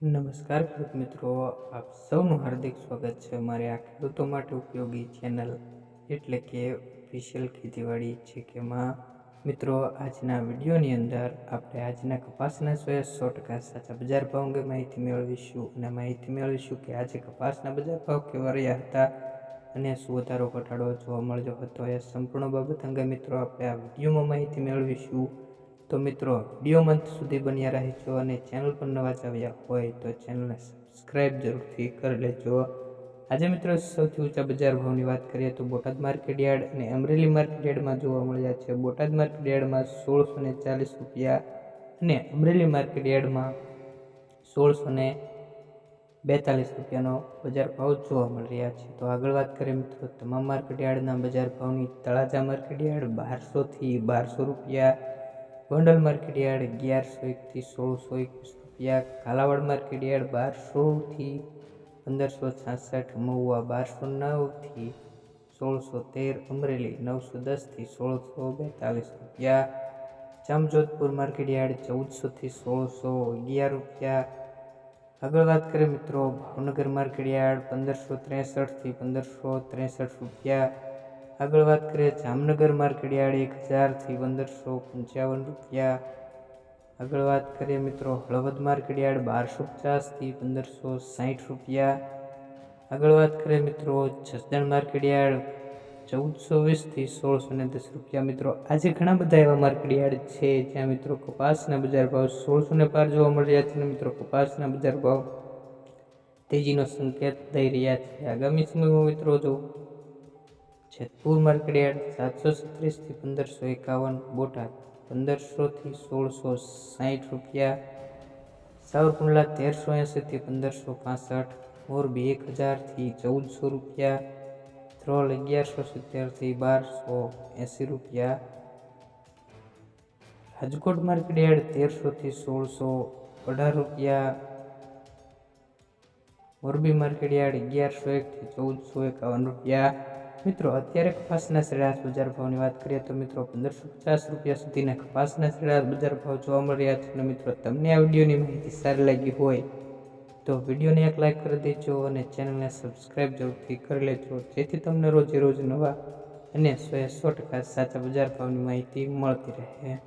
નમસ્કાર ખેડૂત મિત્રો, આપ સૌનું હાર્દિક સ્વાગત છે મારે આ ખેડૂતો માટે ઉપયોગી ચેનલ એટલે કે ઓફિશિયલ ખેતીવાડી છે કે માં મિત્રો, આજના વિડીયોની અંદર આપણે આજના કપાસના સો એ સો ટકા સાચા બજાર ભાવ અંગે માહિતી મેળવીશું અને માહિતી મેળવીશું કે આજે કપાસના બજાર ભાવ કેવા રહ્યા હતા અને શું વધારો ઘટાડો જોવા મળ્યો હતો એ સંપૂર્ણ બાબત અંગે મિત્રો, આપણે આ વિડીયોમાં માહિતી મેળવીશું. તો મિત્રો વિડીયોમાં મંથ સુધી બન્યા રહેજો અને ચેનલ પર નવા જ આવ્યા હોય તો ચેનલને સબસ્ક્રાઈબ જરૂરથી કરી લેજો. આજે મિત્રો, સૌથી ઊંચા બજાર ભાવની વાત કરીએ તો બોટાદ માર્કેટ યાર્ડ અને અમરેલી માર્કેટ યાર્ડમાં જોવા મળ્યા છે. બોટાદ માર્કેટ યાર્ડમાં સોળસો ને ચાલીસ રૂપિયા અને અમરેલી માર્કેટ યાર્ડમાં સોળસો ને બેતાલીસ રૂપિયાનો બજાર ભાવ જોવા મળી રહ્યા છે. તો આગળ વાત કરીએ મિત્રો, તમામ માર્કેટ યાર્ડના બજાર ભાવની. તળાજા માર્કેટ યાર્ડ બારસોથી બારસો રૂપિયા ગોંડલ માર્કેટ યાર્ડ અગિયારસો એકથી સોળસો એકવીસ રૂપિયા. કાલાવાડ માર્કેટ યાર્ડ બારસોથી પંદરસો છાસઠ, મહુવા બારસો નવથી સોળસો તેર, અમરેલી નવસો દસથી સોળસો બેતાલીસ રૂપિયા. જામજોધપુર માર્કેટ યાર્ડ ચૌદસોથી સોળસો અગિયાર રૂપિયા. આગળ વાત કરીએ મિત્રો, ભાવનગર માર્કેટ યાર્ડ પંદરસો ત્રેસઠથી પંદરસો ત્રેસઠ રૂપિયા. આગળ વાત કરીએ, જામનગર માર્કેટ એક હજારથી પંદરસો પંચાવન રૂપિયા. આગળ વાત કરીએ મિત્રો, હળવદ માર્કેટ બારસો પચાસથી પંદરસો સાઠ રૂપિયા. આગળ વાત કરીએ મિત્રો, જસદણ માર્કેટ ચૌદસો વીસથી સોળસો ને દસ રૂપિયા. મિત્રો, આજે ઘણા બધા એવા માર્કેટ છે જ્યાં મિત્રો કપાસના બજાર ભાવ સોળસો ને પાર જોવા મળી રહ્યા છે અને મિત્રો કપાસના બજાર ભાવ તેજીનો સંકેત દઈ રહ્યા છે. આગામી સમયમાં મિત્રો જો જેતપુર માર્કેટ યાર્ડ સાતસો છત્રીસથી પંદરસો એકાવન બોટાદ, પંદરસોથી સોળસો સાઠ રૂપિયા. સાવરકુંડલા તેરસો એંસીથી પંદરસો પાસઠ, મોરબી એક હજારથી ચૌદસો રૂપિયા. ધ્રોલ અગિયારસો સિત્તેરથી બારસો એંસી રૂપિયા. રાજકોટ માર્કેટયાર્ડ તેરસોથી સોળસો અઢાર રૂપિયા. મોરબી માર્કેટયાર્ડ અગિયારસો એકથી ચૌદસો એકાવન રૂપિયા. મિત્રો, અત્યારે કપાસના સરેરાશ બજાર ભાવની વાત કરીએ તો મિત્રો, પંદરસો પચાસ રૂપિયા સુધીના કપાસના સરેરાશ બજાર ભાવ જોવા મળી રહ્યા છે અને મિત્રો, તમને આ વિડીયોની માહિતી સારી લાગી હોય તો વિડીયોને એક લાઇક કરી દેજો અને ચેનલને સબસ્ક્રાઈબ જરૂરથી કરી લેજો. જેથી તમને રોજે રોજ નવા અને સો સો ટકા સાચા બજાર ભાવની માહિતી મળતી રહે.